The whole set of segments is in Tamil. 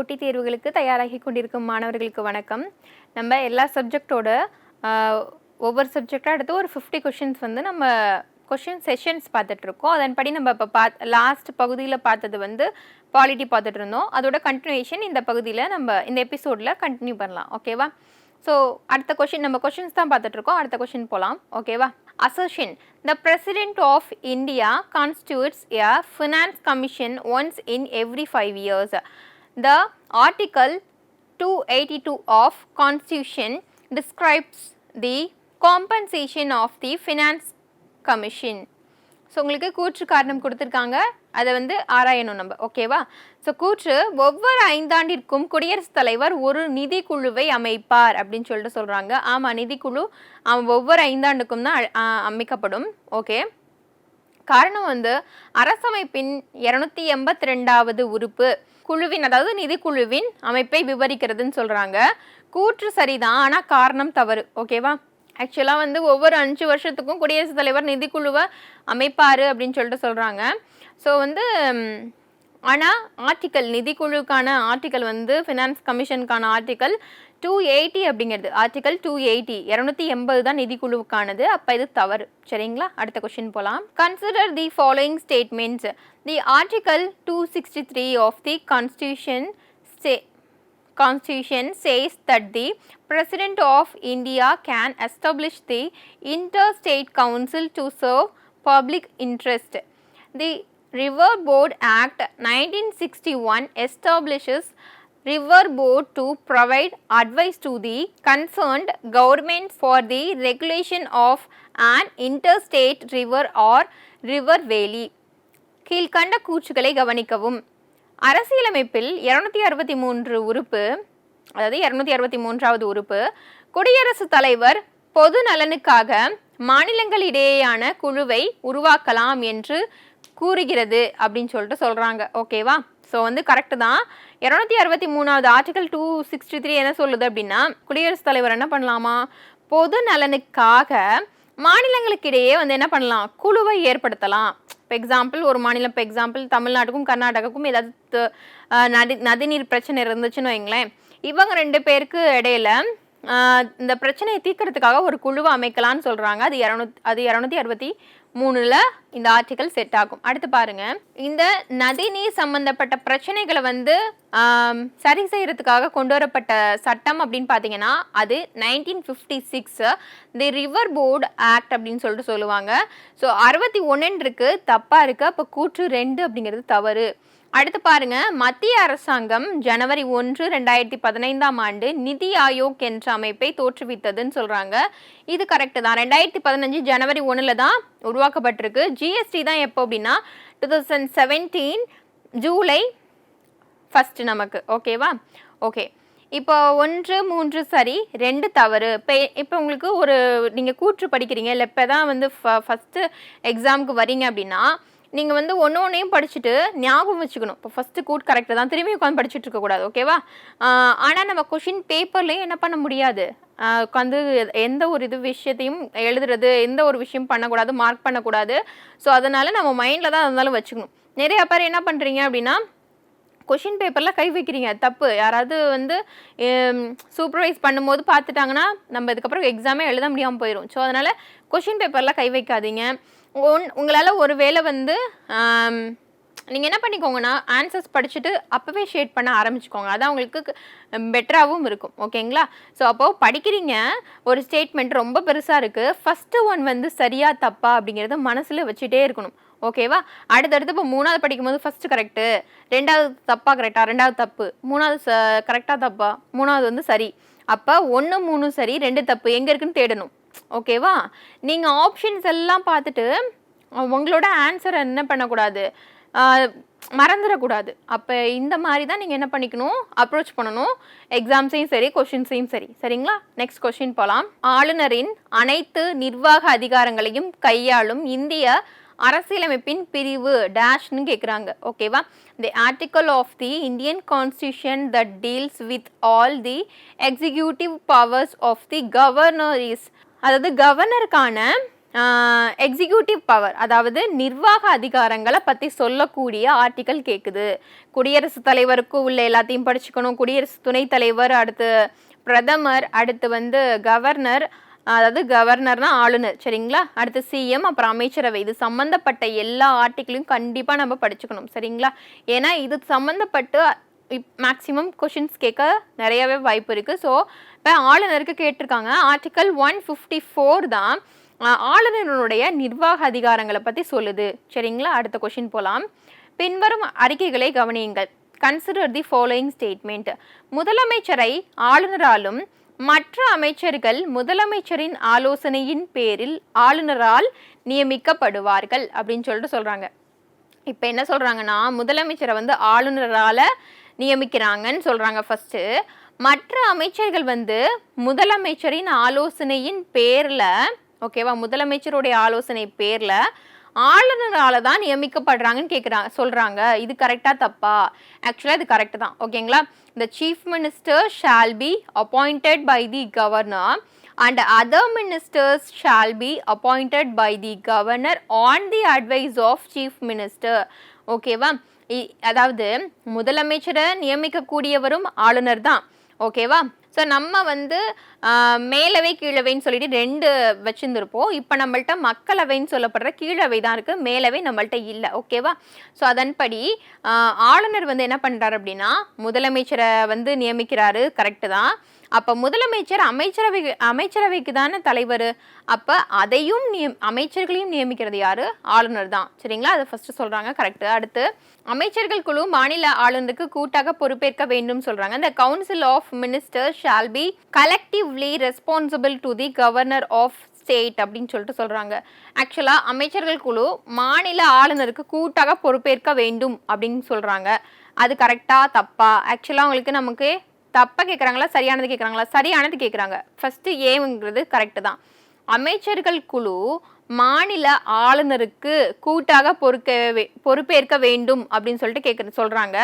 போட்டித் தேர்வுகளுக்கு தயாராகி கொண்டிருக்கும் மாணவர்களுக்கு வணக்கம். நம்ம எல்லா சப்ஜெக்டோட ஒவ்வொரு சப்ஜெக்டாக எடுத்து ஒரு ஃபிஃப்டி கொஷின்ஸ் வந்து நம்ம கொஷின் செஷன்ஸ் பார்த்துட்ருக்கோம். அதன்படி நம்ம இப்போ பா லாஸ்ட் பகுதியில் பார்த்தது வந்து பாலிட்டி பார்த்துட்டு இருந்தோம் அதோட கண்டினியூஷன் இந்த பகுதியில் நம்ம இந்த எபிசோடில் கண்டினியூ பண்ணலாம். ஓகேவா ஸோ அடுத்த கொஷின் நம்ம கொஷின்ஸ் தான் பார்த்துட்ருக்கோம். அடுத்த கொஷின் போகலாம் ஓகேவா assertion the president of India constitutes a finance commission once in every five years the Article two eighty two of constitution compensation the the of the finance commission so உங்களுக்கு கூற்று காரணம் கொடுத்துருக்காங்க. அதை வந்து ஆராயணும் நம்ம. ஓகேவா ஸோ கூற்று ஒவ்வொரு ஐந்தாண்டிற்கும் குடியரசுத் தலைவர் ஒரு நிதிக்குழுவை அமைப்பார் அப்படின்னு சொல்லிட்டு சொல்கிறாங்க ஆமாம் நிதிக்குழு ஒவ்வொரு ஐந்தாண்டுக்கும் தான் அமைக்கப்படும். ஓகே காரணம் வந்து அரசமைப்பின் இரநூத்தி எண்பத்தி ரெண்டாவது உறுப்பு. குழுவின் அதாவது நிதிக்குழுவின் அமைப்பை விவரிக்கிறதுன்னு சொல்கிறாங்க கூற்று சரிதான் ஆனால் காரணம் தவறு ஓகேவா ஆக்சுவலாக வந்து ஒவ்வொரு அஞ்சு வருஷத்துக்கும் குடியரசுத் தலைவர் நிதிக்குழுவை அமைப்பார் அப்படின்னு சொல்லிட்டு சொல்கிறாங்க ஸோ வந்து ஆனால் ஆர்டிக்கல் நிதிக்குழுக்கான ஆர்டிக்கல் வந்து ஃபினான்ஸ் கமிஷனுக்கான ஆர்டிக்கல் டூ எயிட்டி அப்படிங்கிறது ஆர்டிக்கல் டூ எயிட்டி இரநூத்தி எண்பது தான் நிதிக்குழுவுக்கானது அப்போ இது தவறு சரிங்களா அடுத்த கொஸ்டின் போகலாம் consider the following statements the article two sixty three of the constitution states Constitution says that the President of India can establish the Interstate Council to serve public interest. The River Board Act 1961 establishes River Board to provide advice to the concerned government for the regulation of an interstate river or river valley. கீழ்கண்ட கூற்றுகளை கவனிக்கவும். அரசியலமைப்பில் இருநூத்தி அறுபத்தி மூன்று உறுப்பு அதாவது இருநூத்தி அறுபத்தி மூன்றாவது உறுப்பு குடியரசுத் தலைவர் பொது நலனுக்காக மாநிலங்களிடையேயான குழுவை உருவாக்கலாம் என்று கூறுகிறது அப்படின்னு சொல்லிட்டு சொல்றாங்க. ஓகேவா ஸோ வந்து கரெக்டு தான். இரநூத்தி அறுபத்தி மூணாவது ஆர்டிகல் டூ சிக்ஸ்டி த்ரீ என்ன சொல்லுது அப்படின்னா குடியரசுத் தலைவர் என்ன பண்ணலாமா? பொது நலனுக்காக மாநிலங்களுக்கிடையே வந்து என்ன பண்ணலாம்? குழுவை ஏற்படுத்தலாம். இப்போ எக்ஸாம்பிள் ஒரு மாநிலம் இப்போ எக்ஸாம்பிள் தமிழ்நாட்டுக்கும் கர்நாடகாவுக்கும் ஏதாவது நதி நதிநீர் பிரச்சனை இருந்துச்சுன்னு வைங்களேன். இவங்க ரெண்டு பேருக்கு இடையில இந்த பிரச்சனையை தீர்க்கறதுக்காக ஒரு குழுவை அமைக்கலாம்னு சொல்கிறாங்க அது இரநூத்தி அது இரநூத்தி அறுபத்தி மூணுல இந்த ஆர்டிக்கல் செட் ஆகும். அடுத்து பாருங்க. இந்த நதிநீர் சம்பந்தப்பட்ட பிரச்சனைகளை வந்து சரி செய்யறதுக்காக கொண்டு வரப்பட்ட சட்டம் அப்படின்னு பார்த்தீங்கன்னா அது nineteen fifty six the river board act அப்படின்னு சொல்லிட்டு சொல்லுவாங்க. ஸோ அறுபத்தி ஒன்றுன்னு தப்பாக இருக்குது இருக்கு. அப்போ கூற்று ரெண்டு அப்படிங்கிறது தவறு. அடுத்து பாருங்க. மத்திய அரசாங்கம் ஜனவரி ஒன்று ரெண்டாயிரத்தி பதினைந்தாம் ஆண்டு நிதி ஆயோக் என்ற அமைப்பை தோற்றுவித்ததுன்னு சொல்றாங்க. இது கரெக்டு தான். ரெண்டாயிரத்தி பதினஞ்சு ஜனவரி ஒன்றில் தான் உருவாக்கப்பட்டிருக்கு. ஜிஎஸ்டி தான் எப்போ அப்படின்னா two thousand seventeen July first நமக்கு. ஓகேவா ஓகே இப்போ ஒன்று மூன்று சரி ரெண்டு தவறு. இப்போ இப்போ உங்களுக்கு ஒரு நீங்கள் கூற்று படிக்கிறீங்க. இல்லை இப்போ தான் வந்து ஃப ஃபஸ்ட்டு எக்ஸாமுக்கு வரீங்க அப்படின்னா நீங்கள் வந்து ஒன்று ஒன்றையும் படிச்சுட்டு ஞாபகம் வச்சுக்கணும். இப்போ ஃபஸ்ட்டு கூட் கரெக்டாக தான். திரும்பி உட்காந்து படிச்சுட்டு இருக்கக்கூடாது ஓகேவா ஆனால் நம்ம கொஷின் பேப்பர்லேயும் என்ன பண்ண முடியாது. உட்காந்து எந்த ஒரு இது விஷயத்தையும் எழுதுறது எந்த ஒரு விஷயம் பண்ணக்கூடாது மார்க் பண்ணக்கூடாது. ஸோ அதனால் நம்ம மைண்டில் தான் இருந்தாலும் வச்சுக்கணும். நிறையா பேர் என்ன பண்ணுறீங்க அப்படின்னா கொஷின் பேப்பரில் கை வைக்கிறீங்க. தப்பு. யாராவது வந்து சூப்பர்வைஸ் பண்ணும்போது பார்த்துட்டாங்கன்னா நம்ம இதுக்கப்புறம் எக்ஸாமே எழுத முடியாமல் போயிடும் ஸோ அதனால் கொஷின் பேப்பரில் கை வைக்காதீங்க. ஒன் உங்களால் ஒரு வேளை வந்து நீங்கள் என்ன பண்ணிக்கோங்கன்னா ஆன்சர்ஸ் படிச்சுட்டு அப்போவே ஷேட் பண்ண ஆரம்பிச்சுக்கோங்க. அதான் உங்களுக்கு பெட்டராகவும் இருக்கும். ஓகேங்களா ஸோ அப்போது படிக்கிறீங்க ஒரு ஸ்டேட்மெண்ட் ரொம்ப பெருசாக இருக்குது ஃபஸ்ட்டு ஒன் வந்து சரியா தப்பா அப்படிங்கிறத மனசில் வச்சுட்டே இருக்கணும். ஓகேவா அடுத்தடுத்து இப்போ மூணாவது படிக்கும்போது ஃபஸ்ட்டு கரெக்டு ரெண்டாவது தப்பாக கரெக்டாக ரெண்டாவது தப்பு மூணாவது ச கரெக்டாக தப்பா மூணாவது வந்து சரி. அப்போ ஒன்று மூணு சரி ரெண்டு தப்பு எங்கே இருக்குன்னு தேடணும். ஓகேவா நீங்கள் ஆப்ஷன்ஸ் எல்லாம் பார்த்துட்டு உங்களோட ஆன்சரை என்ன பண்ணக்கூடாது? மறந்துடக்கூடாது அப்போ இந்த மாதிரி தான் நீங்கள் என்ன பண்ணிக்கணும்? அப்ரோச் பண்ணணும். எக்ஸாம்ஸையும் சரி கொஷின்ஸையும் சரி. சரிங்களா? நெக்ஸ்ட் கொஷின் போகலாம் ஆளுநரின் அனைத்து நிர்வாக அதிகாரங்களையும் கையாளும் இந்திய அரசியலமைப்பின் பிரிவு டேஷ்னு கேட்குறாங்க ஓகேவா the article of the Indian constitution that deals with all the executive powers of the governor is அதாவது கவர்னருக்கான எக்ஸிக்யூட்டிவ் பவர் அதாவது நிர்வாக அதிகாரங்களை பற்றி சொல்லக்கூடிய ஆர்டிக்கல் கேட்குது குடியரசுத் தலைவருக்கு உள்ள எல்லாத்தையும் படிச்சுக்கணும். குடியரசு துணைத் தலைவர் அடுத்து பிரதமர் அடுத்து வந்து கவர்னர் அதாவது கவர்னர்னா ஆளுநர் சரிங்களா? அடுத்து சிஎம் அப்புறம் அமைச்சரவை. இது சம்மந்தப்பட்ட எல்லா ஆர்டிக்கிளையும் கண்டிப்பாக நம்ம படிச்சுக்கணும் சரிங்களா? ஏன்னா இது சம்மந்தப்பட்டு இப் மேக்ஸிமம் கொஷின்ஸ் கேட்க நிறையவே வாய்ப்பு இருக்குது ஸோ இப்போ ஆளுநருக்கு கேட்டிருக்காங்க. ஆர்டிக்கல் ஒன் ஃபிஃப்டி ஃபோர் தான் ஆளுநருடைய நிர்வாக அதிகாரங்களை பற்றி சொல்லுது. சரிங்களா? அடுத்த கொஷின் போகலாம் பின்வரும் அறிக்கைகளை கவனியுங்கள். கன்சிடர் தி ஃபாலோயிங் ஸ்டேட்மெண்ட் முதலமைச்சரை ஆளுநராலும் மற்ற அமைச்சர்கள் முதலமைச்சரின் ஆலோசனையின் பேரில் ஆளுநரால் நியமிக்கப்படுவார்கள் அப்படின்னு சொல்லிட்டு சொல்கிறாங்க இப்போ என்ன சொல்கிறாங்கன்னா முதலமைச்சரை வந்து ஆளுநரால் நியமிக்கிறாங்கன்னு சொல்கிறாங்க ஃபஸ்ட்டு மற்ற அமைச்சர்கள் வந்து முதலமைச்சரின் ஆலோசனையின் பேரில் ஓகேவா முதலமைச்சருடைய ஆலோசனை பேரில் ஆளுநரால் தான் நியமிக்கப்படுறாங்கன்னு கேட்குறாங்க சொல்கிறாங்க இது கரெக்டாக தப்பா? ஆக்சுவலாக இது கரெக்ட் தான். ஓகேங்களா இந்த chief minister shall be appointed by the governor and other ministers shall be appointed by the governor on the advice of chief minister ஓகேவா அதாவது முதலமைச்சரை நியமிக்கக்கூடியவரும் ஆளுநர் தான். ஓகேவா? ஸோ நம்ம வந்து மேலவை கீழவைன்னு சொல்லிட்டு ரெண்டு வச்சுருந்துருப்போம். இப்போ நம்மள்ட்ட மக்களவைன்னு சொல்லப்படுற கீழவை தான் இருக்குது மேலவை நம்மள்ட்ட இல்லை. ஓகேவா? ஸோ அதன்படி ஆளுநர் வந்து என்ன பண்ணுறாரு அப்படின்னா முதலமைச்சரை வந்து நியமிக்கிறாரு. கரெக்டு தான். அப்போ முதலமைச்சர் அமைச்சரவை அமைச்சரவைக்கு தானே தலைவர். அப்போ அதையும் நியம் அமைச்சர்களையும் நியமிக்கிறது யார்? ஆளுநர் தான். சரிங்களா? அதை ஃபஸ்ட்டு சொல்கிறாங்க கரெக்டு அடுத்து அமைச்சர்கள் குழு மாநில ஆளுநருக்கு கூட்டாக பொறுப்பேற்க வேண்டும் சொல்கிறாங்க இந்த council of minister shall be collectively responsible to the governor of state அப்படின்னு சொல்லிட்டு சொல்கிறாங்க ஆக்சுவலாக அமைச்சர்கள் குழு மாநில ஆளுநருக்கு கூட்டாக பொறுப்பேற்க வேண்டும் அப்படின்னு சொல்கிறாங்க அது கரெக்டாக தப்பா? ஆக்சுவலாக உங்களுக்கு நமக்கு தப்பாக கேட்குறாங்களா சரியானது கேட்குறாங்களா சரியானது கேட்குறாங்க ஃபஸ்ட்டு ஏங்கிறது கரெக்டு தான். அமைச்சர்கள் குழு மாநில ஆளுநருக்கு கூட்டாக பொறுக்க பொறுப்பேற்க வேண்டும் அப்படின்னு சொல்லிட்டு கேட்குறது சொல்கிறாங்க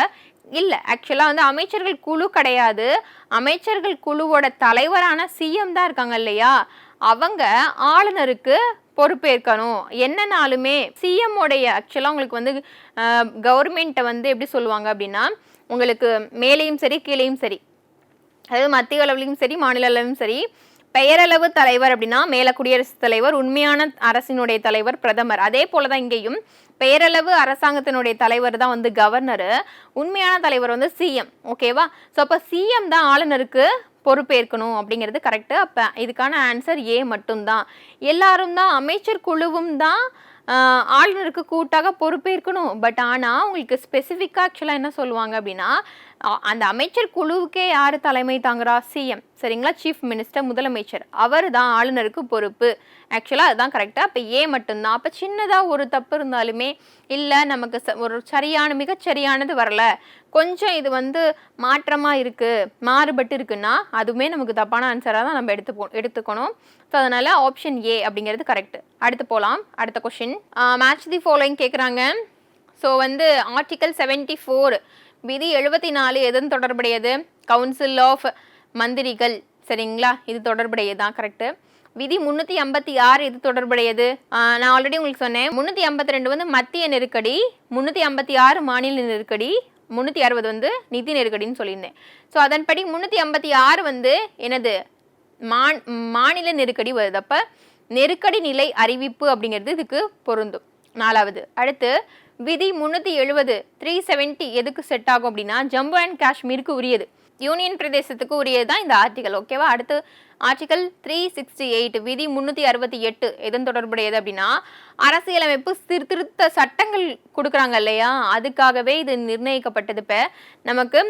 இல்லை ஆக்சுவலாக வந்து அமைச்சர்கள் குழு கிடையாது. அமைச்சர்கள் குழுவோட தலைவரான சிஎம் தான் இருக்காங்க இல்லையா? அவங்க ஆளுநருக்கு பொறுப்பேற்கணும். என்னன்னாலுமே சிஎம் ஆக்சுவலாக உங்களுக்கு வந்து கவர்மெண்ட்டை வந்து எப்படி சொல்லுவாங்க அப்படின்னா உங்களுக்கு மேலேயும் சரி கீழேயும் சரி அதாவது மத்திய அளவிலும் சரி மாநில அளவிலும் சரி பெயரளவு தலைவர் அப்படின்னா மேல குடியரசுத் தலைவர் உண்மையான அரசினுடைய தலைவர் பிரதமர். அதே போல தான் இங்கேயும் பெயரளவு அரசாங்கத்தினுடைய தலைவர் தான் வந்து கவர்னரு உண்மையான தலைவர் வந்து சிஎம் ஓகேவா ஸோ அப்போ சிஎம் தான் ஆளுநருக்கு பொறுப்பேற்கணும் அப்படிங்கிறது கரெக்டு அப்போ இதுக்கான ஆன்சர் ஏ மட்டும்தான். எல்லாரும் தான் அமைச்சர் குழுவும் தான் ஆளுநருக்கு கூட்டாக பொறுப்பேற்கணும் பட் ஆனால் உங்களுக்கு ஸ்பெசிஃபிக்காக ஆக்சுவலாக என்ன சொல்லுவாங்க அப்படின்னா அந்த அமைச்சர் குழுவுக்கே யார் தலைமை தாங்குறா? சிஎம் சரிங்களா? சீஃப் மினிஸ்டர் முதலமைச்சர். அவர் தான் ஆளுநருக்கு பொறுப்பு. ஆக்சுவலாக அதுதான் கரெக்டாக அப்போ ஏ மட்டும்தான். அப்போ சின்னதாக ஒரு தப்பு இருந்தாலுமே இல்லை நமக்கு ச- ஒரு சரியான மிகச்சரியானது வரல. கொஞ்சம் இது வந்து மாற்றமாக இருக்குது மாறுபட்டு இருக்குன்னா அதுவுமே நமக்கு தப்பான ஆன்சராக தான் நம்ம எடுத்து எடுத்துக்கணும். ஸோ அதனால் ஆப்ஷன் ஏ அப்படிங்கிறது கரெக்ட் அடுத்து போகலாம் அடுத்த கொஷின் மேட்ச் தி ஃபாலோயிங் கேட்குறாங்க ஸோ வந்து ஆர்டிக்கல் செவன்டி ஃபோர் விதி எழுபத்தி நாலு எதன் தொடர்புடையது? கவுன்சில் ஆஃப் மந்திரிகள். சரிங்களா? இது தொடர்புடையது தான் கரெக்டு விதி முந்நூற்றி ஐம்பத்தி ஆறு இது தொடர்புடையது. நான் ஆல்ரெடி உங்களுக்கு சொன்னேன். முந்நூற்றி ஐம்பத்தி ரெண்டு வந்து மத்திய நெருக்கடி முந்நூற்றி ஐம்பத்தி ஆறு மாநில நெருக்கடி முந்நூற்றி அறுபது வந்து நிதி நெருக்கடின்னு சொல்லியிருந்தேன். ஸோ அதன்படி முந்நூற்றி ஐம்பத்தி ஆறு வந்து எனது மா மாநில நெருக்கடி வருது அப்போ நெருக்கடி நிலை அறிவிப்பு அப்படிங்கிறது இதுக்கு பொருந்தும். நாலாவது. அடுத்து விதி முந்நூற்றி எழுபது த்ரீ செவன்ட்டி எதுக்கு செட் ஆகும் அப்படின்னா ஜம்மு அண்ட் காஷ்மீருக்கு உரியது. யூனியன் பிரதேசத்துக்கு உரியது தான் இந்த ஆர்டிகல் ஓகேவா அடுத்து ஆர்டிகல் த்ரீ சிக்ஸ்டி எயிட் விதி முந்நூற்றி அறுபத்தி எட்டு எதன் தொடர்புடையது அப்படின்னா அரசியலமைப்பு சீர்திருத்த சட்டங்கள் கொடுக்குறாங்க இல்லையா? அதுக்காகவே இது நிர்ணயிக்கப்பட்டது இப்போ. நமக்கு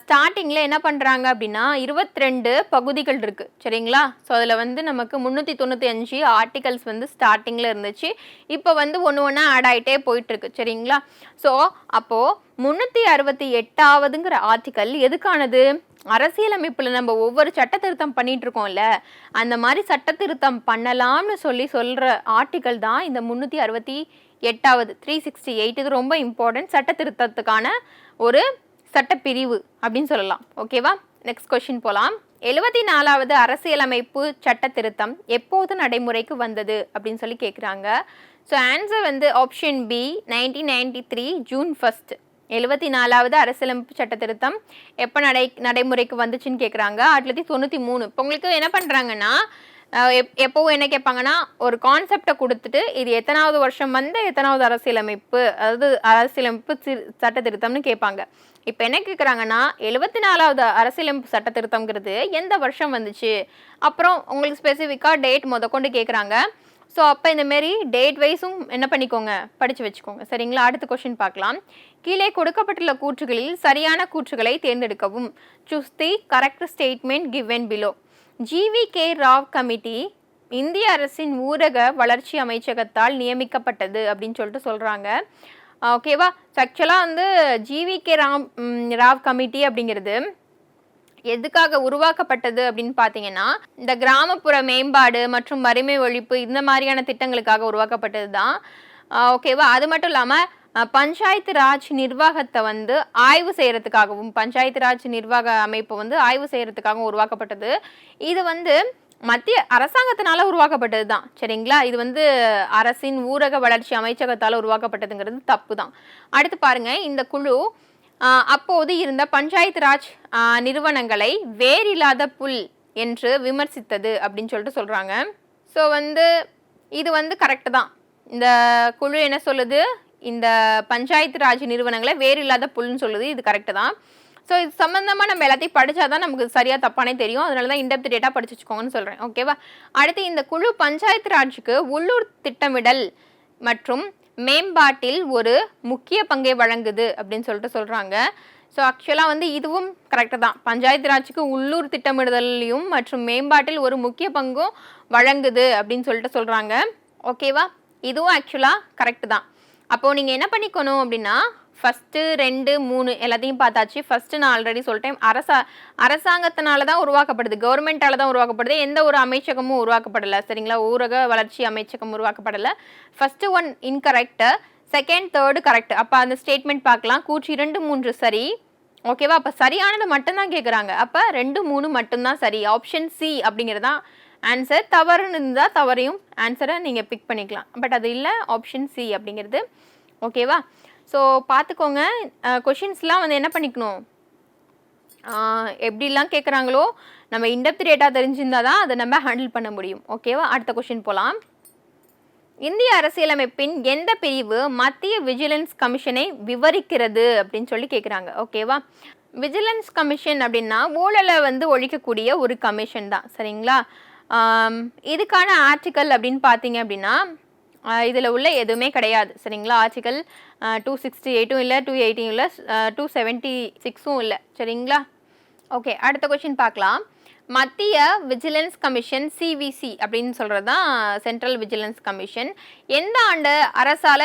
ஸ்டார்டிங்கில் என்ன பண்ணுறாங்க அப்படின்னா 22 பகுதிகள் இருக்குது சரிங்களா? ஸோ அதில் வந்து நமக்கு முந்நூற்றி தொண்ணூற்றி அஞ்சு ஆர்டிகல்ஸ் வந்து ஸ்டார்டிங்கில் இருந்துச்சு. இப்போ வந்து ஒன்று ஒன்றா ஆட் ஆகிட்டே போயிட்டுருக்கு சரிங்களா? ஸோ அப்போது முந்நூற்றி அறுபத்தி எட்டாவதுங்கிற ஆர்டிக்கல் எதுக்கானது? அரசியலமைப்பில் நம்ம ஒவ்வொரு சட்ட திருத்தம் பண்ணிட்டு இருக்கோம்ல அந்த மாதிரி சட்ட திருத்தம் பண்ணலாம்னு சொல்லி சொல்கிற ஆர்டிக்கல் தான் இந்த முந்நூற்றி அறுபத்தி எட்டாவது த்ரீ சிக்ஸ்டி எயிட் இது ரொம்ப இம்பார்ட்டன்ட் சட்ட திருத்தத்துக்கான ஒரு சட்டப்பிரிவு அப்படின்னு சொல்லலாம். ஓகேவா நெக்ஸ்ட் கொஷின் போகலாம் எழுபத்தி நாலாவது அரசியலமைப்பு சட்ட திருத்தம் எப்போது நடைமுறைக்கு வந்தது அப்படின்னு சொல்லி கேட்குறாங்க ஸோ ஆன்சர் வந்து option B nineteen ninety three June first எழுபத்தி நாலாவது அரசியலமைப்பு சட்ட திருத்தம் எப்போ நடை நடைமுறைக்கு வந்துச்சுன்னு கேட்குறாங்க ஆயிரத்தி தொண்ணூற்றி மூணு. இப்போ உங்களுக்கு என்ன பண்ணுறாங்கன்னா எப்போவும் என்ன கேட்பாங்கன்னா ஒரு கான்செப்டை கொடுத்துட்டு இது எத்தனாவது வருஷம் வந்து எத்தனாவது அரசியலமைப்பு அதாவது அரசியலமைப்பு சட்ட திருத்தம்னு கேட்பாங்க இப்போ என்ன கேட்குறாங்கன்னா எழுபத்தி நாலாவது அரசியலமைப்பு சட்ட திருத்தம்ங்கிறது எந்த வருஷம் வந்துச்சு? அப்புறம் உங்களுக்கு ஸ்பெசிஃபிக்காக டேட் முத கொண்டு கேட்குறாங்க ஸோ அப்போ இந்தமாரி டேட் வைஸும் என்ன பண்ணிக்கோங்க? படித்து வச்சுக்கோங்க. சரிங்களா? அடுத்த கொஷின் பார்க்கலாம். கீழே கொடுக்கப்பட்டுள்ள கூற்றுகளில் சரியான கூற்றுகளை தேர்ந்தெடுக்கவும். Choose the correct statement given below G V K Rao committee இந்திய அரசின் ஊரக வளர்ச்சி அமைச்சகத்தால் நியமிக்கப்பட்டது அப்படின்னு சொல்லிட்டு சொல்கிறாங்க ஓகேவா ஆக்சுவலாக வந்து G V K Ram Rao committee அப்படிங்கிறது எதுக்காக உருவாக்கப்பட்டது அப்படின்னு பார்த்தீங்கன்னா இந்த கிராமப்புற மேம்பாடு மற்றும் வறுமை ஒழிப்பு இந்த மாதிரியான திட்டங்களுக்காக உருவாக்கப்பட்டது தான் ஓகேவா அது மட்டும் இல்லாமல் பஞ்சாயத்து ராஜ் நிர்வாகத்தை வந்து ஆய்வு செய்கிறதுக்காகவும் பஞ்சாயத்து ராஜ் நிர்வாக அமைப்பு வந்து ஆய்வு செய்கிறதுக்காகவும் உருவாக்கப்பட்டது. இது வந்து மத்திய அரசாங்கத்தினால உருவாக்கப்பட்டது தான். சரிங்களா? இது வந்து அரசின் ஊரக வளர்ச்சி அமைச்சகத்தால் உருவாக்கப்பட்டதுங்கிறது தப்பு தான். அடுத்து பாருங்க இந்த குழு அப்போது இருந்த பஞ்சாயத்து ராஜ் நிறுவனங்களை வேறில்லாத புல் என்று விமர்சித்தது அப்படின்னு சொல்லிட்டு சொல்கிறாங்க ஸோ வந்து இது வந்து கரெக்டு தான். இந்த குழு என்ன சொல்லுது? இந்த பஞ்சாயத்து ராஜ் நிறுவனங்களை வேறு இல்லாத புல்னு சொல்லுது. இது கரெக்டு தான். ஸோ இது சம்மந்தமாக நம்ம எல்லாத்தையும் படித்தா தான் நமக்கு சரியாக தப்பானே தெரியும். அதனால தான் இன்டெப்த் டேட்டா படிச்சு வச்சுக்கோங்கன்னு சொல்கிறேன் ஓகேவா அடுத்து இந்த குழு பஞ்சாயத்து ராஜுக்கு உள்ளூர் திட்டமிடல் மற்றும் மேம்பாட்டில் ஒரு முக்கிய பங்கை வழங்குது அப்படின்னு சொல்லிட்டு சொல்கிறாங்க ஸோ ஆக்சுவலாக வந்து இதுவும் கரெக்டு தான். பஞ்சாயத்து ராஜுக்கு உள்ளூர் திட்டமிடுதலையும் மற்றும் மேம்பாட்டில் ஒரு முக்கிய பங்கும் வழங்குது அப்படின்னு சொல்லிட்டு சொல்கிறாங்க ஓகேவா இதுவும் ஆக்சுவலாக கரெக்டு தான். அப்போது நீங்கள் என்ன பண்ணிக்கணும் அப்படின்னா ஃபஸ்ட்டு ரெண்டு மூணு எல்லாத்தையும் பார்த்தாச்சு. ஃபஸ்ட்டு நான் ஆல்ரெடி சொல்லிட்டேன். அரசா அரசாங்கத்தினால தான் உருவாக்கப்படுது. கவர்மெண்ட்டால் தான் உருவாக்கப்படுது. எந்த ஒரு அமைச்சகமும் உருவாக்கப்படலை. சரிங்களா? ஊரக வளர்ச்சி அமைச்சகம் உருவாக்கப்படலை. First one incorrect second third correct அப்போ அந்த ஸ்டேட்மெண்ட் பார்க்கலாம். கூற்று இரண்டு மூன்று சரி. ஓகேவா அப்போ சரியானது மட்டும்தான் கேட்குறாங்க அப்போ ரெண்டு மூணு மட்டும்தான் சரி. ஆப்ஷன் சி அப்படிங்கிறது தான் ஆன்சர் தவறுன்னு இருந்தால் தவறையும் ஆன்சரை நீங்கள் பிக் பண்ணிக்கலாம். பட் அது இல்லை ஆப்ஷன் சி அப்படிங்கிறது. ஓகேவா ஸோ பார்த்துக்கோங்க கொஷின்ஸ்லாம் வந்து என்ன பண்ணிக்கணும்? எப்படிலாம் கேட்குறாங்களோ நம்ம இன்டெப்த் டேட்டா தெரிஞ்சிருந்தால் தான் அதை நம்ம ஹேண்டில் பண்ண முடியும். ஓகேவா அடுத்த கொஷின் போகலாம் இந்திய அரசியலமைப்பின் எந்த பிரிவு மத்திய விஜிலன்ஸ் கமிஷனை விவரிக்கிறது அப்படின்னு சொல்லி கேட்குறாங்க ஓகேவா விஜிலன்ஸ் கமிஷன் அப்படின்னா ஊழலை வந்து ஒழிக்கக்கூடிய ஒரு கமிஷன் தான். சரிங்களா? இதுக்கான ஆர்டிக்கல் அப்படின்னு பார்த்தீங்க அப்படின்னா இதில் உள்ள எதுவுமே கிடையாது. சரிங்களா? ஆர்டிக்கல் டூ சிக்ஸ்டி எயிட்டும் இல்லை டூ எயிட்டியும் இல்லை டூ செவன்ட்டி சிக்ஸும் இல்லை. சரிங்களா? ஓகே அடுத்த கொஷின் பார்க்கலாம். மத்திய விஜிலன்ஸ் கமிஷன் சிவிசி அப்படின்னு சொல்கிறது தான் சென்ட்ரல் விஜிலன்ஸ் கமிஷன் எந்த ஆண்டு அரசால்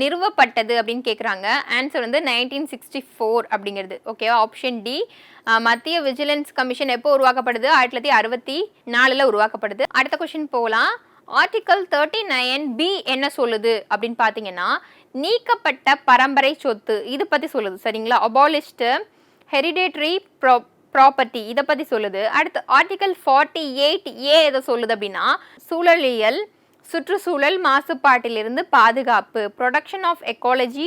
நிறுவப்பட்டது அப்படின்னு கேட்குறாங்க ஆன்சர் வந்து நைன்டீன் சிக்ஸ்டி ஃபோர் அப்படிங்கிறது ஓகேவா ஆப்ஷன் டி மத்திய விஜிலன்ஸ் கமிஷன் எப்போ உருவாக்கப்படுது? ஆயிரத்தி தொள்ளாயிரத்தி அறுபத்தி நாலில் உருவாக்கப்படுது. அடுத்த கொஷின் போகலாம் ஆர்டிக்கல் தேர்ட்டி நைன் பி என்ன சொல்லுது அப்படின்னு பார்த்தீங்கன்னா நீக்கப்பட்ட பரம்பரை சொத்து இது பற்றி சொல்லுது. சரிங்களா? அபாலிஸ்ட்டு ஹெரிடேட்ரி ப்ரோ ப்ராப்பர்ட்டி இதை பற்றி சொல்லுது. அடுத்து ஆர்டிகல் ஃபார்ட்டி எயிட் ஏ எதை சொல்லுது அப்படின்னா சூழலியல் சுற்றுச்சூழல் மாசுபாட்டிலிருந்து பாதுகாப்பு protection of ecology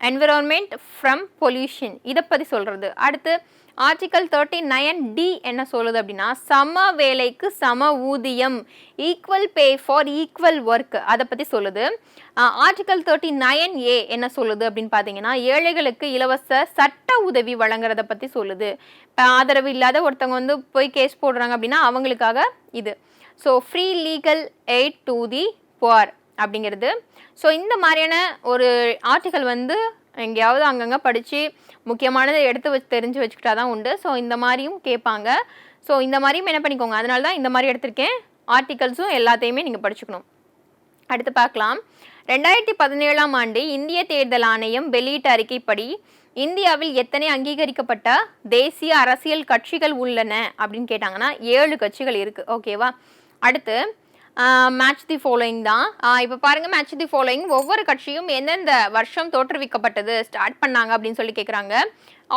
environment from pollution இதை பற்றி சொல்கிறது அடுத்து ஆர்டிகல் தேர்ட்டி நயன் டி என்ன சொல்லுது அப்படின்னா சம வேலைக்கு சம ஊதியம் equal pay for equal work அதை பற்றி சொல்லுது. ஆர்டிகல் தேர்ட்டி நயன் ஏ என்ன சொல்லுது அப்படின்னு பார்த்தீங்கன்னா ஏழைகளுக்கு இலவச சட்ட உதவி வழங்குறத பற்றி சொல்லுது. இப்போ ஆதரவு இல்லாத ஒருத்தவங்க வந்து போய் கேஸ் போடுறாங்க அப்படின்னா அவங்களுக்காக இது. So free legal aid to the poor அப்படிங்கிறது. ஸோ இந்த மாதிரியான ஒரு ஆர்டிக்கல் வந்து எங்கேயாவது அங்கங்கே படித்து முக்கியமானதை எடுத்து வச்சு தெரிஞ்சு வச்சுக்கிட்டா தான் உண்டு. ஸோ இந்த மாதிரியும் கேட்பாங்க. ஸோ இந்த மாதிரியும் என்ன பண்ணிக்கோங்க. அதனால தான் இந்த மாதிரி எடுத்திருக்கேன். ஆர்டிகல்ஸும் எல்லாத்தையுமே நீங்கள் படிச்சுக்கணும். அடுத்து பார்க்கலாம். ரெண்டாயிரத்தி பதினேழாம் ஆண்டு இந்திய தேர்தல் ஆணையம் வெளியிட்ட அறிக்கைப்படி இந்தியாவில் எத்தனை அங்கீகரிக்கப்பட்ட தேசிய அரசியல் கட்சிகள் உள்ளன அப்படின்னு கேட்டாங்கன்னா ஏழு கட்சிகள் இருக்குது ஓகேவா அடுத்து மேட்ச் தி ஃபாலோயிங் தான். இப்போ பாருங்க மேட்ச் தி ஃபாலோயிங் ஒவ்வொரு கட்சியும் எந்தெந்த வருஷம் தோற்றுவிக்கப்பட்டது ஸ்டார்ட் பண்ணாங்க அப்படின்னு சொல்லி கேட்குறாங்க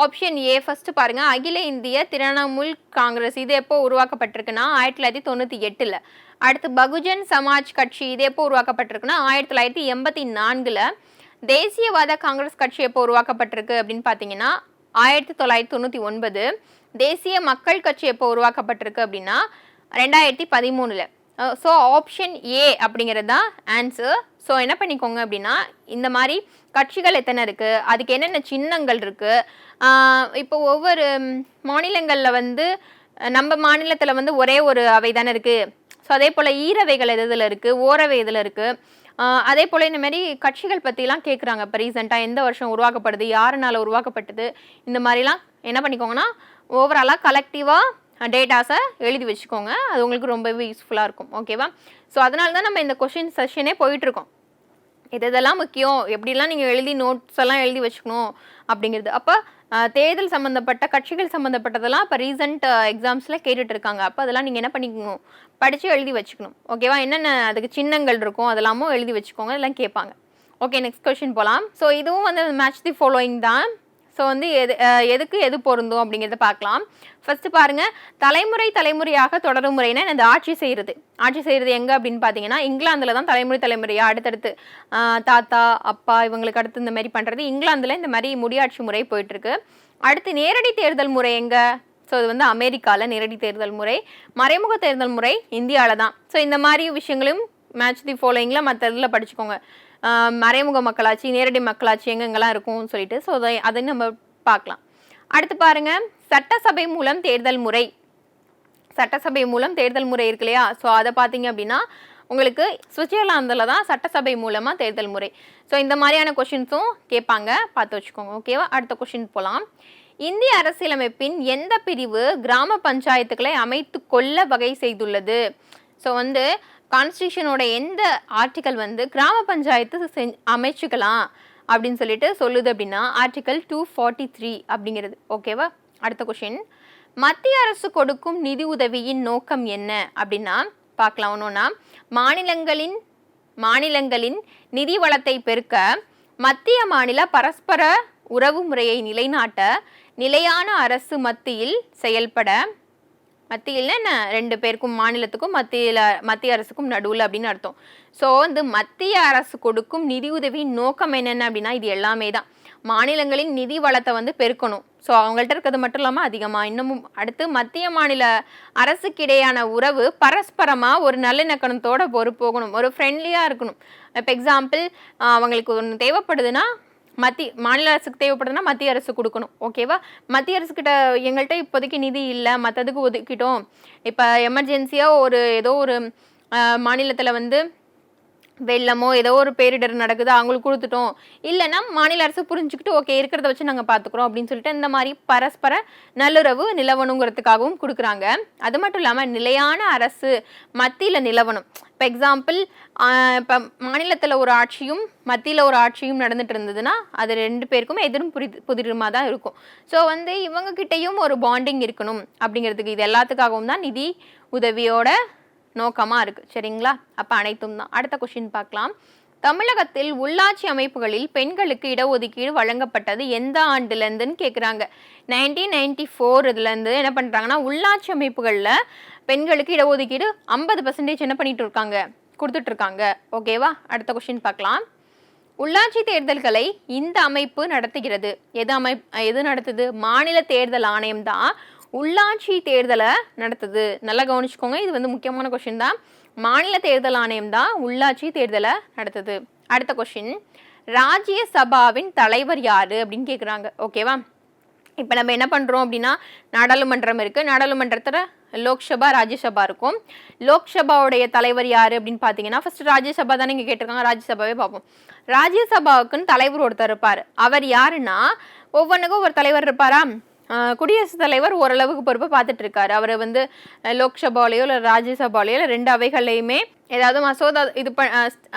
ஆப்ஷன் ஏ ஃபர்ஸ்ட் பாருங்க அகில இந்திய திரிணாமுல் காங்கிரஸ் இது எப்போ உருவாக்கப்பட்டிருக்குன்னா ஆயிரத்தி தொள்ளாயிரத்தி தொண்ணூற்றி எட்டில். அடுத்து பகுஜன் சமாஜ் கட்சி இது எப்போ உருவாக்கப்பட்டிருக்குன்னா ஆயிரத்தி தொள்ளாயிரத்தி எண்பத்தி நான்கில். தேசியவாத காங்கிரஸ் கட்சி எப்போ உருவாக்கப்பட்டிருக்கு அப்படின்னு பார்த்தீங்கன்னா ஆயிரத்தி தொள்ளாயிரத்தி தொண்ணூற்றி ஒன்பது. தேசிய மக்கள் கட்சி எப்போ உருவாக்கப்பட்டிருக்கு அப்படின்னா ரெண்டாயிரத்தி பதிமூணில். ஸோ ஆப்ஷன் ஏ அப்படிங்கிறது தான் ஆன்சர் ஸோ என்ன பண்ணிக்கோங்க அப்படின்னா இந்த மாதிரி கட்சிகள் எத்தனை இருக்குது அதுக்கு என்னென்ன சின்னங்கள் இருக்குது இப்போ ஒவ்வொரு மாநிலங்களில் வந்து நம்ம மாநிலத்தில் வந்து ஒரே ஒரு அவை தானே இருக்குது ஸோ அதே போல் ஈரவைகள் எது இதில் இருக்குது ஓரவை இதில் இருக்குது அதே போல் இந்த மாதிரி கட்சிகள் பற்றிலாம் கேட்குறாங்க இப்போ ரீசெண்டாக எந்த வருஷம் உருவாக்கப்படுது யாருனால உருவாக்கப்பட்டது இந்த மாதிரிலாம் என்ன பண்ணிக்கோங்கன்னா ஓவராலாக கலெக்டிவாக டேட்டாஸை எழுதி வச்சுக்கோங்க. அது உங்களுக்கு ரொம்பவே யூஸ்ஃபுல்லாக இருக்கும். ஓகேவா ஸோ அதனால தான் நம்ம இந்த கொஷின் செஷனே போயிட்டுருக்கோம். இது இதெல்லாம் முக்கியம்? எப்படிலாம் நீங்கள் எழுதி நோட்ஸ் எல்லாம் எழுதி வச்சுக்கணும் அப்படிங்கிறது. அப்போ தேர்தல் சம்மந்தப்பட்ட கட்சிகள் சம்மந்தப்பட்டதெல்லாம் இப்போ ரீசெண்ட் எக்ஸாம்ஸில் கேட்டுட்டு இருக்காங்க அப்போ அதெல்லாம் நீங்கள் என்ன பண்ணிக்கணும்? படித்து எழுதி வச்சுக்கணும். ஓகேவா என்னென்ன அதுக்கு சின்னங்கள் இருக்கும் அதெல்லாமும் எழுதி வச்சுக்கோங்க. அதெல்லாம் கேட்பாங்க. ஓகே நெக்ஸ்ட் கொஷின் போகலாம் ஸோ இதுவும் வந்து மேட்ச் தி ஃபாலோயிங் தான். ஸோ வந்து எது எதுக்கு எது பொருந்தும் அப்படிங்கிறத பார்க்கலாம். ஃபர்ஸ்ட் பாருங்க தலைமுறை தலைமுறையாக தொடரும் முறைனா இந்த ஆட்சி செய்கிறது. ஆட்சி செய்கிறது எங்கே அப்படின்னு பார்த்தீங்கன்னா இங்கிலாந்தில் தான் தலைமுறை தலைமுறையாக அடுத்தடுத்து தாத்தா அப்பா இவங்களுக்கு அடுத்து இந்த மாதிரி பண்ணுறது இங்கிலாந்தில் இந்த மாதிரி முடியாட்சி முறை போயிட்டுருக்கு. அடுத்து நேரடி தேர்தல் முறை எங்கே? ஸோ இது வந்து அமெரிக்காவில் நேரடி தேர்தல் முறை. மறைமுக தேர்தல் முறை இந்தியாவில் தான். ஸோ இந்த மாதிரி விஷயங்களும் மேட்ச் தி ஃபாலோயிங்கில் மற்ற இதில் படிச்சுக்கோங்க. மறைமுக மக்களாட்சி நேரடி மக்களாட்சி எங்கெங்கெல்லாம் இருக்கும்னு சொல்லிட்டு. ஸோ அதை அதை நம்ம பார்க்கலாம். அடுத்து பாருங்க. சட்டசபை மூலம் தேர்தல் முறை. சட்டசபை மூலம் தேர்தல் முறை இருக்கு இல்லையா? ஸோ அதை பார்த்தீங்க அப்படின்னா உங்களுக்கு சுவிட்சர்லாந்தில் தான் சட்டசபை மூலமாக தேர்தல் முறை. ஸோ இந்த மாதிரியான கொஷின்ஸும் கேட்பாங்க. பார்த்து வச்சுக்கோங்க ஓகேவா அடுத்த கொஷின் போகலாம் இந்திய அரசியலமைப்பின் எந்த பிரிவு கிராம பஞ்சாயத்துக்களை அமைத்து கொள்ள வகை செய்துள்ளது? ஸோ வந்து கான்ஸ்டியூஷனோட எந்த ஆர்டிக்கல் வந்து கிராம பஞ்சாயத்து செஞ் அமைச்சுக்கலாம் அப்படின்னு சொல்லிட்டு சொல்லுது அப்படின்னா ஆர்டிக்கல் டூ ஃபார்ட்டி த்ரீ அப்படிங்கிறது ஓகேவா அடுத்த கொஷின் மத்திய அரசு கொடுக்கும் நிதி உதவியின் நோக்கம் என்ன அப்படின்னா பார்க்கலாம் ஒன்றுன்னா மாநிலங்களின் மாநிலங்களின் நிதி வளத்தை பெருக்க மத்திய மாநில பரஸ்பர உறவு முறையை நிலைநாட்ட நிலையான அரசு மத்தியில் செயல்பட மத்தியில் என்ன ரெண்டு பேருக்கும் மாநிலத்துக்கும் மத்தியில் மத்திய அரசுக்கும் நடுவில் அப்படின்னு அர்த்தம். ஸோ வந்து மத்திய அரசு கொடுக்கும் நிதியுதவியின் நோக்கம் என்னென்ன அப்படின்னா இது எல்லாமே தான். மாநிலங்களின் நிதி வளத்தை வந்து பெருக்கணும். ஸோ அவங்கள்ட்ட இருக்கிறது மட்டும் இல்லாமல் அதிகமாக இன்னமும் அடுத்து மத்திய மாநில அரசுக்கிடையான உறவு பரஸ்பரமாக ஒரு நல்லிணக்கணத்தோட ஒரு போகணும் ஒரு ஃப்ரெண்ட்லியாக இருக்கணும். இப்போ எக்ஸாம்பிள் அவங்களுக்கு ஒன்று தேவைப்படுதுன்னா மத்திய மாநில அரசுக்கு தேவைப்படுதுன்னா மத்திய அரசு கொடுக்கணும் ஓகேவா மத்திய அரசுக்கிட்ட எங்கள்கிட்ட இப்போதைக்கு நிதி இல்லை மற்றதுக்கு ஒதுக்கிட்டோம். இப்போ எமர்ஜென்சியாக ஒரு ஏதோ ஒரு மாநிலத்தில் வந்து வெள்ளமோ ஏதோ ஒரு பேரிடர் நடக்குது அவங்களுக்கு கொடுத்துட்டோம். இல்லைன்னா மாநில அரசு புரிஞ்சுக்கிட்டு ஓகே இருக்கிறத வச்சு நாங்கள் பார்த்துக்குறோம் அப்படின்னு சொல்லிட்டு இந்த மாதிரி பரஸ்பர நல்லுறவு நிலவணுங்கிறதுக்காகவும் கொடுக்குறாங்க. அது மட்டும் இல்லாமல் நிலையான அரசு மத்தியில் நிலவணும். இப்போ எக்ஸாம்பிள் இப்போ மாநிலத்தில் ஒரு ஆட்சியும் மத்தியில் ஒரு ஆட்சியும் நடந்துட்டு இருந்ததுன்னா அது ரெண்டு பேருக்கும் எதிரும் புரி புதிருமா தான் இருக்கும். ஸோ வந்து இவங்கக்கிட்டேயும் ஒரு பாண்டிங் இருக்கணும் அப்படிங்கிறதுக்கு இது எல்லாத்துக்காகவும் தான் நிதி உதவியோட நோக்கமாக இருக்குது சரிங்களா? அப்போ அனைத்தும் தான். அடுத்த கொஷின் பார்க்கலாம். தமிழகத்தில் உள்ளாட்சி அமைப்புகளில் பெண்களுக்கு இடஒதுக்கீடு வழங்கப்பட்டது எந்த ஆண்டுலேருந்துன்னு கேட்குறாங்க நைன்டீன் நைன்டி ஃபோர் இதுலேருந்து என்ன பண்ணுறாங்கன்னா உள்ளாட்சி அமைப்புகளில் பெண்களுக்கு இடஒதுக்கீடு ஐம்பது பர்சன்டேஜ் என்ன பண்ணிட்டு இருக்காங்க கொடுத்துட்ருக்காங்க ஓகேவா அடுத்த கொஷின் பார்க்கலாம். உள்ளாட்சி தேர்தல்களை இந்த அமைப்பு நடத்துகிறது. எது அமை எது நடத்துது? மாநில தேர்தல் ஆணையம் தான் உள்ளாட்சி தேர்தலை நடத்துது. நல்லா கவனிச்சுக்கோங்க இது வந்து முக்கியமான கொஷின் தான். மாநில தேர்தல் ஆணையம் தான் உள்ளாட்சி தேர்தலை நடத்துது. அடுத்த கொஷின் ராஜ்யசபாவின் தலைவர் யாரு அப்படின்னு கேட்குறாங்க ஓகேவா இப்போ நம்ம என்ன பண்ணுறோம் அப்படின்னா நாடாளுமன்றம் இருக்குது நாடாளுமன்றத்தில் லோக்சபா ராஜ்யசபா இருக்கும். லோக்சபாவுடைய தலைவர் யார் அப்படின்னு பார்த்தீங்கன்னா ஃபஸ்ட்டு ராஜ்யசபா தானே இங்கே கேட்டிருக்காங்க. ராஜ்யசபாவே பார்ப்போம். ராஜ்யசபாவுக்குன்னு தலைவர் ஒருத்தர் இருப்பார். அவர் யாருன்னா ஒவ்வொன்றுக்கும் ஒரு தலைவர் இருப்பாரா? குடியரசுத் தலைவர் ஓரளவுக்கு பொறுப்பை பார்த்துட்டு இருக்காரு. அவர் வந்து லோக்சபாலேயோ இல்லை ராஜ்யசபாலேயோ இல்லை ரெண்டு அவைகள்லையுமே ஏதாவது மசோதா இது ப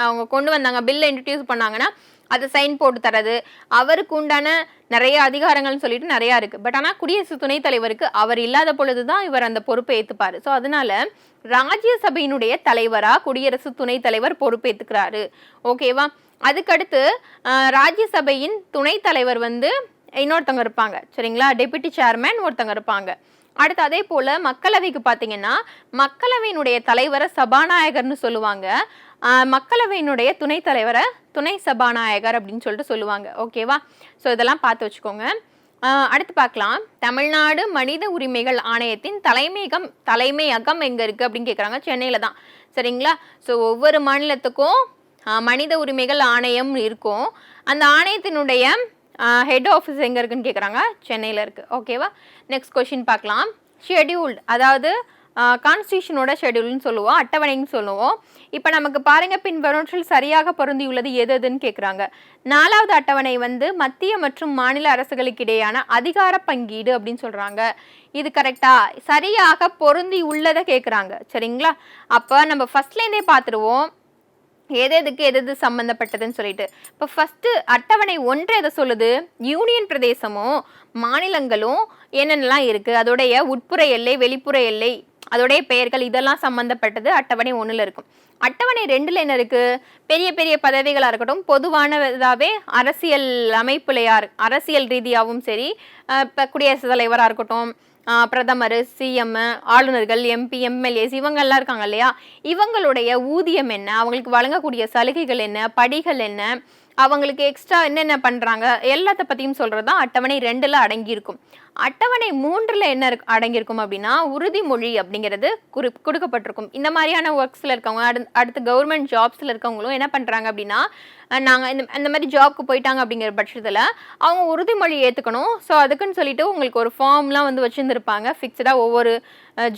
அவங்க கொண்டு வந்தாங்க. பில்லை இன்ட்ரடியூஸ் பண்ணாங்கன்னா அதை சைன் போட்டு தரது. அவருக்கு உண்டான நிறைய அதிகாரங்கள்னு சொல்லிட்டு நிறையா இருக்குது பட் ஆனால் குடியரசு துணைத் தலைவருக்கு அவர் இல்லாத பொழுது தான் இவர் அந்த பொறுப்பை ஏற்றுப்பார் ஸோ அதனால ராஜ்யசபையினுடைய தலைவராக குடியரசு துணைத் தலைவர் பொறுப்பேற்றுக்கிறாரு ஓகேவா அதுக்கடுத்து ராஜ்யசபையின் துணைத் தலைவர் வந்து இன்னொருத்தவங்க இருப்பாங்க. சரிங்களா? டெபுட்டி சேர்மேன் ஒருத்தவங்க இருப்பாங்க. அடுத்து அதே போல் மக்களவைக்கு பார்த்தீங்கன்னா மக்களவையினுடைய தலைவரை சபாநாயகர்னு சொல்லுவாங்க. மக்களவையினுடைய துணைத் தலைவரை துணை சபாநாயகர் அப்படின்னு சொல்லிட்டு சொல்லுவாங்க. ஓகேவா ஸோ இதெல்லாம் பார்த்து வச்சுக்கோங்க. அடுத்து பார்க்கலாம். தமிழ்நாடு மனித உரிமைகள் ஆணையத்தின் தலைமையகம் தலைமையகம் எங்கே இருக்குது அப்படின்னு கேட்குறாங்க சென்னையில் தான். சரிங்களா? ஸோ ஒவ்வொரு மாநிலத்துக்கும் மனித உரிமைகள் ஆணையம் இருக்கும். அந்த ஆணையத்தினுடைய ஹெட் ஆஃபீஸ் எங்கே இருக்குன்னு கேட்குறாங்க சென்னையில் இருக்குது ஓகேவா நெக்ஸ்ட் கொஷின் பார்க்கலாம். ஷெட்யூல்டு அதாவது கான்ஸ்டியூஷனோட ஷெட்யூல்னு சொல்லுவோம் அட்டவணைன்னு சொல்லுவோம். இப்போ நமக்கு பாருங்கள் பின்வருவற்றில் சரியாக பொருந்தியுள்ளது எது எதுன்னு கேட்குறாங்க நாலாவது அட்டவணை வந்து மத்திய மற்றும் மாநில அரசுகளுக்கு இடையான அதிகார பங்கீடு அப்படின்னு சொல்கிறாங்க இது கரெக்டாக சரியாக பொருந்தி உள்ளதை கேட்குறாங்க சரிங்களா? அப்போ நம்ம ஃபர்ஸ்ட்லேருந்தே பார்த்துருவோம் எது எதுக்கு எது எது சம்மந்தப்பட்டதுன்னு சொல்லிட்டு. இப்போ ஃபஸ்ட்டு அட்டவணை ஒன்று எதை சொல்லுது? யூனியன் பிரதேசமும் மாநிலங்களும் என்னென்னலாம் இருக்குது அதோடைய உட்புற எல்லை வெளிப்புற எல்லை அதோடைய பெயர்கள் இதெல்லாம் சம்மந்தப்பட்டது அட்டவணை ஒன்றில் இருக்கும். அட்டவணை ரெண்டில் என்ன இருக்குது பெரிய பெரிய பதவிகளாக இருக்கட்டும் பொதுவானதாகவே அரசியல் அமைப்புலையார் அரசியல் ரீதியாகவும் சரி இப்போ குடியரசுத் தலைவராக இருக்கட்டும் பிரதமர் சிஎம் ஆளுநர்கள் எம்பி எம்எல்ஏஸ் இவங்கெல்லாம் இருக்காங்க இல்லையா? இவங்களுடைய ஊதியம் என்ன? அவங்களுக்கு வழங்கக்கூடிய சலுகைகள் என்ன? படிகள் என்ன? அவங்களுக்கு எக்ஸ்ட்ரா என்னென்ன பண்ணுறாங்க எல்லாத்த பற்றியும் சொல்கிறது தான் அட்டவணை ரெண்டில் அடங்கியிருக்கும். அட்டவணை மூன்றில் என்ன இருக்கு அடங்கியிருக்கும் அப்படின்னா உறுதிமொழி அப்படிங்கிறது குறி கொடுக்கப்பட்டிருக்கும். இந்த மாதிரியான ஒர்க்ஸில் இருக்கவங்க அடு அடுத்து கவர்மெண்ட் ஜாப்ஸில் இருக்கவங்களும் என்ன பண்ணுறாங்க அப்படின்னா நாங்கள் இந்த இந்த மாதிரி ஜாப்க்கு போயிட்டாங்க அப்படிங்கிற பட்சத்தில் அவங்க உறுதிமொழி ஏற்றுக்கணும் ஸோ அதுக்குன்னு சொல்லிட்டு உங்களுக்கு ஒரு ஃபார்ம்லாம் வந்து வச்சுருந்துருப்பாங்க ஃபிக்ஸ்டாக ஒவ்வொரு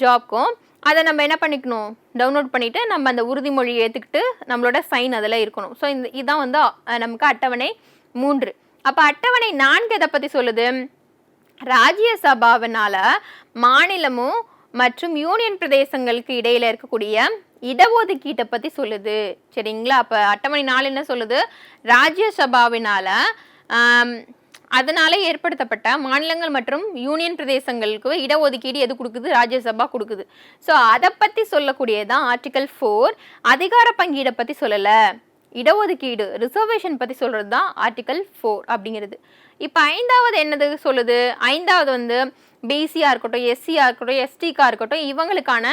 ஜாப்க்கும் அதை நம்ம என்ன பண்ணிக்கணும்? டவுன்லோட் பண்ணிவிட்டு நம்ம அந்த உறுதிமொழியை ஏற்றுக்கிட்டு நம்மளோட சைன் அதில் இருக்கணும். ஸோ இந்த இதுதான் வந்து நமக்கு அட்டவணை மூன்று. அப்போ அட்டவணை நான்கு எதை பற்றி சொல்லுது? ராஜ்யசபாவினால மாநிலமும் மற்றும் யூனியன் பிரதேசங்களுக்கு இடையில இருக்கக்கூடிய இடஒதுக்கீட்டை பற்றி சொல்லுது. சரிங்களா? அப்போ அட்டவணை நாள் என்ன சொல்லுது? ராஜ்யசபாவினால ஆம், அதனால ஏற்படுத்தப்பட்ட மாநிலங்கள் மற்றும் யூனியன் பிரதேசங்களுக்கு இடஒதுக்கீடு எது கொடுக்குது? ராஜ்யசபா கொடுக்குது. ஸோ அதை பற்றி சொல்லக்கூடியதான் ஆர்டிகல் ஃபோர் அதிகார பங்கீடை பற்றி சொல்லலை. இடஒதுக்கீடு ரிசர்வேஷன் பற்றி சொல்கிறது தான் ஆர்டிகல் ஃபோர் அப்படிங்கிறது. இப்போ ஐந்தாவது என்னது சொல்லுது? ஐந்தாவது வந்து பிசியாக இருக்கட்டும் எஸ்சியாக இருக்கட்டும் எஸ்டிக்காக இருக்கட்டும் இவங்களுக்கான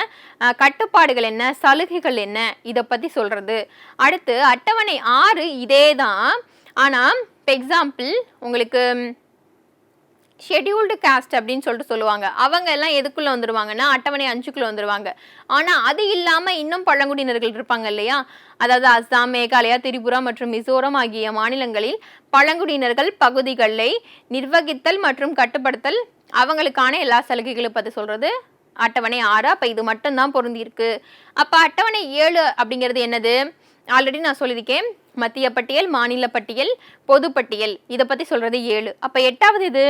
கட்டுப்பாடுகள் என்ன? சலுகைகள் என்ன? இதை பற்றி சொல்கிறது அடுத்து அட்டவணை ஆறு இதே தான் ஆனால் இப்போ எக்ஸாம்பிள் உங்களுக்கு ஷெட்யூல்டு காஸ்ட் அப்படின்னு சொல்லிட்டு சொல்லுவாங்க. அவங்க எல்லாம் எதுக்குள்ளே வந்துருவாங்கன்னா அட்டவணை அஞ்சுக்குள்ளே வந்துருவாங்க. ஆனால் அது இல்லாமல் இன்னும் பழங்குடியினர்கள் இருப்பாங்க இல்லையா? அதாவது அஸ்ஸாம் மேகாலயா திரிபுரா மற்றும் மிசோரம் ஆகிய மாநிலங்களில் பழங்குடியினர்கள் பகுதிகளை நிர்வகித்தல் மற்றும் கட்டுப்படுத்தல் அவங்களுக்கான எல்லா சலுகைகளும் பற்றி சொல்கிறது அட்டவணை ஆறு அப்போ இது மட்டும்தான் பொருந்திருக்கு அப்போ அட்டவணை ஏழு அப்படிங்கிறது என்னது? ஆல்ரெடி நான் சொல்லியிருக்கேன். மத்திய பட்டியல் மாநில பட்டியல் பொது பட்டியல். இதை பற்றி சொல்கிறது ஏழு. அப்போ எட்டாவது இது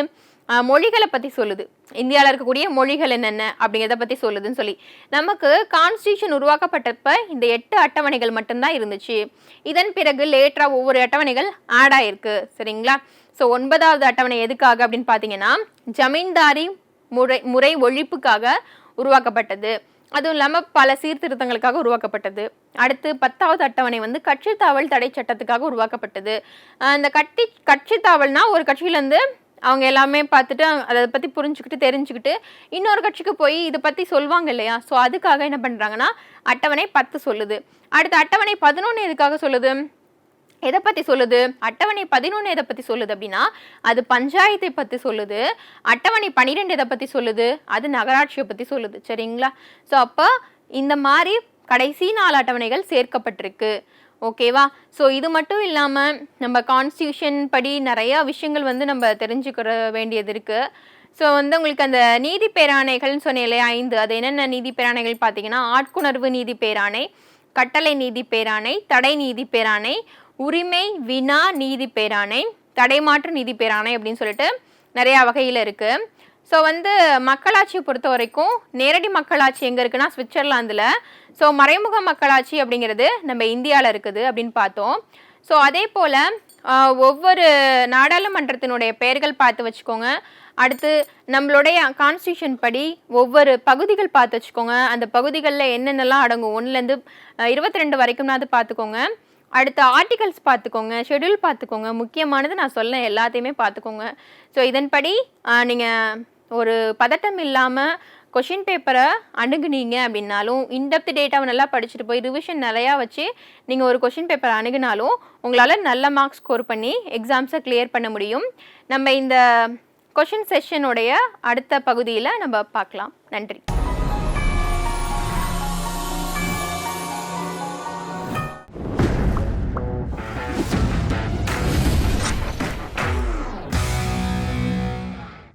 மொழிகளை பற்றி சொல்லுது. இந்தியாவில் இருக்கக்கூடிய மொழிகள் என்னென்ன அப்படிங்கிறத பற்றி சொல்லுதுன்னு சொல்லி. நமக்கு கான்ஸ்டியூஷன் உருவாக்கப்பட்டப்ப இந்த எட்டு அட்டவணைகள் மட்டும்தான் இருந்துச்சு. இதன் பிறகு லேட்டராக ஒவ்வொரு அட்டவணைகள் ஆட் ஆயிருக்கு. சரிங்களா? ஸோ ஒன்பதாவது அட்டவணை எதுக்காக அப்படின்னு பார்த்தீங்கன்னா ஜமீன்தாரி முறை முறை ஒழிப்புக்காக உருவாக்கப்பட்டது. அதுவும் இல்லாமல் பல சீர்திருத்தங்களுக்காக உருவாக்கப்பட்டது. அடுத்து பத்தாவது அட்டவணை வந்து கட்சி தாவல் தடை சட்டத்துக்காக உருவாக்கப்பட்டது. அந்த இந்த கட்சி கட்சி தாவல்னா ஒரு கட்சியிலேருந்து அவங்க எல்லாமே பார்த்துட்டு அதை பற்றி புரிஞ்சுக்கிட்டு தெரிஞ்சுக்கிட்டு இன்னொரு கட்சிக்கு போய் இதை பற்றி சொல்லுவாங்க இல்லையா? ஸோ அதுக்காக என்ன பண்ணுறாங்கன்னா அட்டவணை பத்து சொல்லுது. அடுத்து அட்டவணை பதினொன்று எதுக்காக சொல்லுது? எதை பற்றி சொல்லுது? அட்டவணை பதினொன்று எதை பற்றி சொல்லுது அப்படின்னா அது பஞ்சாயத்தை பற்றி சொல்லுது. அட்டவணை பன்னிரெண்டு எதை பற்றி சொல்லுது? அது நகராட்சியை பற்றி சொல்லுது. சரிங்களா? ஸோ அப்போ இந்த மாதிரி கடைசி நாலு அட்டவணைகள் சேர்க்கப்பட்டிருக்கு. ஓகேவா ஸோ இது மட்டும் இல்லாமல் நம்ம கான்ஸ்டியூஷன் படி நிறையா விஷயங்கள் வந்து நம்ம தெரிஞ்சுக்கிற வேண்டியது இருக்குது ஸோ வந்து உங்களுக்கு அந்த நீதி பேராணைகள்னு சொன்னேன் இல்லையா ஐந்து. அது என்னென்ன நீதி பேராணைகள் பார்த்தீங்கன்னா ஆட்குணர்வு நீதி பேராணை கட்டளை நீதி பேராணை தடை நீதி பேராணை உரிமை வினா நீதி பேராணை தடைமாற்று நீதி பேராணை அப்படின்னு சொல்லிட்டு நிறையா வகையில் இருக்குது ஸோ வந்து மக்களாட்சியை பொறுத்த வரைக்கும் நேரடி மக்களாட்சி எங்கே இருக்குன்னா சுவிட்சர்லாந்தில். ஸோ மறைமுக மக்களாட்சி அப்படிங்கிறது நம்ம இந்தியாவில் இருக்குது அப்படின்னு பார்த்தோம். ஸோ அதே போல் ஒவ்வொரு நாடாளுமன்றத்தினுடைய பெயர்கள் பார்த்து வச்சுக்கோங்க. அடுத்து நம்மளுடைய கான்ஸ்டியூஷன் படி ஒவ்வொரு பகுதிகள் பார்த்து வச்சுக்கோங்க. அந்த பகுதிகளில் என்னென்னலாம் அடங்கும்? ஒன்றுலேருந்து இருபத்தி ரெண்டு வரைக்கும்னாவது பார்த்துக்கோங்க. அடுத்த ஆர்டிகல்ஸ் பார்த்துக்கோங்க ஷெட்யூல் பார்த்துக்கோங்க. முக்கியமானது நான் சொல்ல எல்லாத்தையுமே பார்த்துக்கோங்க. ஸோ இதன்படி நீங்கள் ஒரு பதட்டம் இல்லாமல் கொஷின் பேப்பரை அணுகுனீங்க அப்படின்னாலும் இன்டெப்த் டேட்டாவை நல்லா படிச்சுட்டு போய் ரிவிஷன் நிறையா வச்சு நீங்கள் ஒரு கொஷின் பேப்பரை அணுகுனாலும் உங்களால் நல்ல மார்க்ஸ் ஸ்கோர் பண்ணி எக்ஸாம்ஸை கிளியர் பண்ண முடியும். நம்ம இந்த கொஷின் செஷனுடைய அடுத்த பகுதியில் நம்ம பார்க்கலாம். நன்றி.